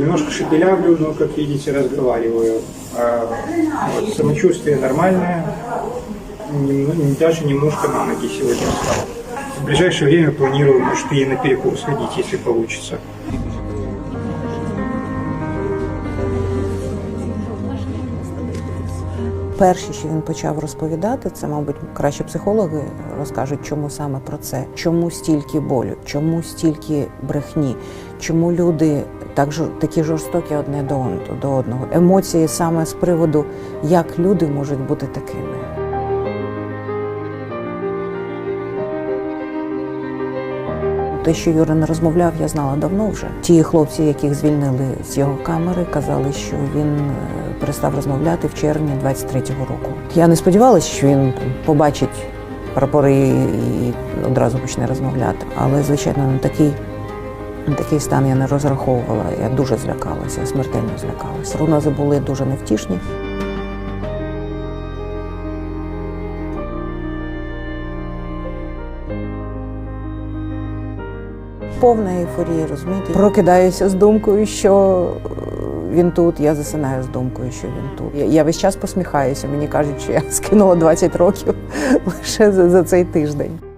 Немножко шепелявлю, но, как видите, разговариваю. Вот, самочувствие нормальное. Нем- даже немножко на ноги сегодня встал. В ближайшее время планирую, может, и на перекур сходить, если получится. Перші, що він почав розповідати, це, мабуть, краще психологи розкажуть, чому саме про це, чому стільки болю, чому стільки брехні, чому люди так жор- такі жорстокі одне до до одного. Емоції саме з приводу, як люди можуть бути такими. Те, що Юра не розмовляв, я знала давно вже. Ті хлопці, яких звільнили з його камери, казали, що він е, перестав розмовляти в червні 23-го року. Я не сподівалася, що він побачить прапори і одразу почне розмовляти. Але, звичайно, на такий, на такий стан я не розраховувала. Я дуже злякалася, смертельно злякалася. Прогнози були дуже невтішні. Повна ейфорія, розумієте? Прокидаюся з думкою, що е, він тут. Я засинаю з думкою, що він тут. Я, весь час посміхаюся. Мені кажуть, що я скинула 20 років лише за, за цей тиждень.